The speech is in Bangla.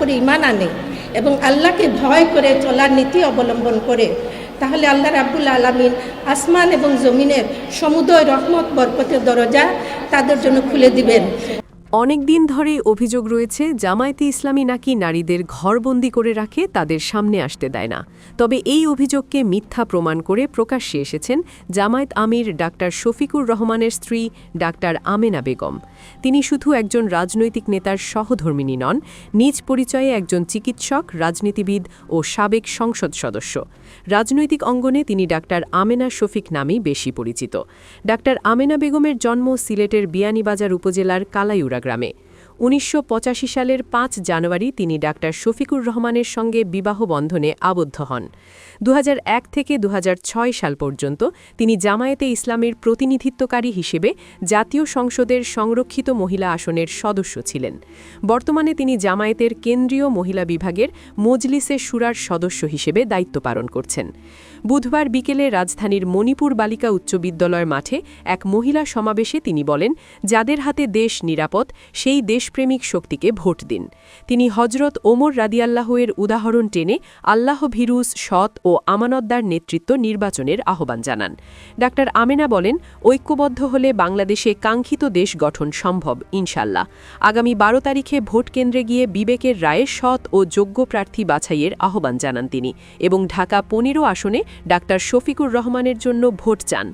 উপরে ইমান আনে এবং আল্লাহকে ভয় করে চলার নীতি অবলম্বন করে, তাহলে আল্লাহ রাব্বুল আলমিন আসমান এবং জমিনের সমুদয় রহমত, বরকতের দরজা তাদের জন্য খুলে দিবেন। অনেক দিন ধরেই অভিযোগ রয়েছে, জামায়াতে ইসলামী নাকি নারীদের ঘরবন্দি করে রাখে তাদের সামনে আসতে দেয় না। তবে এই অভিযোগকে মিথ্যা প্রমাণ করে প্রকাশ্যে এসেছেন জামায়াত আমির ডাক্তার শফিকুর রহমানের স্ত্রী ডাক্তার আমেনা বেগম। তিনি শুধু একজন রাজনৈতিক নেতার সহধর্মিনী নন, নিজ পরিচয়ে একজন চিকিৎসক, রাজনীতিবিদ ও সাবেক সংসদ সদস্য। রাজনৈতিক অঙ্গনে তিনি ডাক্তার আমেনা শফিক নামেই বেশি পরিচিত। ডাক্তার আমেনা বেগমের জন্ম সিলেটের বিয়ানীবাজার উপজেলার কালাইউরা গ্রামে উনিশশো পঁচাশি সালের পাঁচ জানুয়ারি তিনি ডাক্তার শফিকুর রহমানের সঙ্গে বিবাহ বন্ধনে আবদ্ধ হন। দু হাজার এক থেকে দু হাজার ছয় সাল পর্যন্ত তিনি জামায়াতে ইসলামের প্রতিনিধিত্বকারী হিসেবে জাতীয় সংসদের সংরক্ষিত মহিলা আসনের সদস্য ছিলেন। বর্তমানে তিনি জামায়াতের কেন্দ্রীয় মহিলা বিভাগের মজলিসে সুরার সদস্য হিসেবে দায়িত্ব পালন করছেন। বুধবার বিকেলে রাজধানীর মণিপুর বালিকা উচ্চ বিদ্যালয়ের মাঠে এক মহিলা সমাবেশে তিনি বলেন, যাদের হাতে দেশ নিরাপদ, সেই দেশপ্রেমিক শক্তিকে ভোট দিন। তিনি হজরত ওমর রাদিয়াল্লাহের উদাহরণ টেনে আল্লাহ ভিরুস, সৎ ও আমানতদার নেতৃত্ব নির্বাচনের আহ্বান জানান। ডাঃ আমেনা বলেন, ঐক্যবদ্ধ হলে বাংলাদেশে কাঙ্ক্ষিত দেশ গঠন সম্ভব, ইনশাল্লাহ। আগামী বারো তারিখে ভোট কেন্দ্রে গিয়ে বিবেকের রায়ে সৎ ও যোগ্য প্রার্থী বাছাইয়ের আহ্বান জানান তিনি এবং ঢাকা পনেরো আসনে ডাক্তার শফিকুর রহমানের জন্য ভোট চান।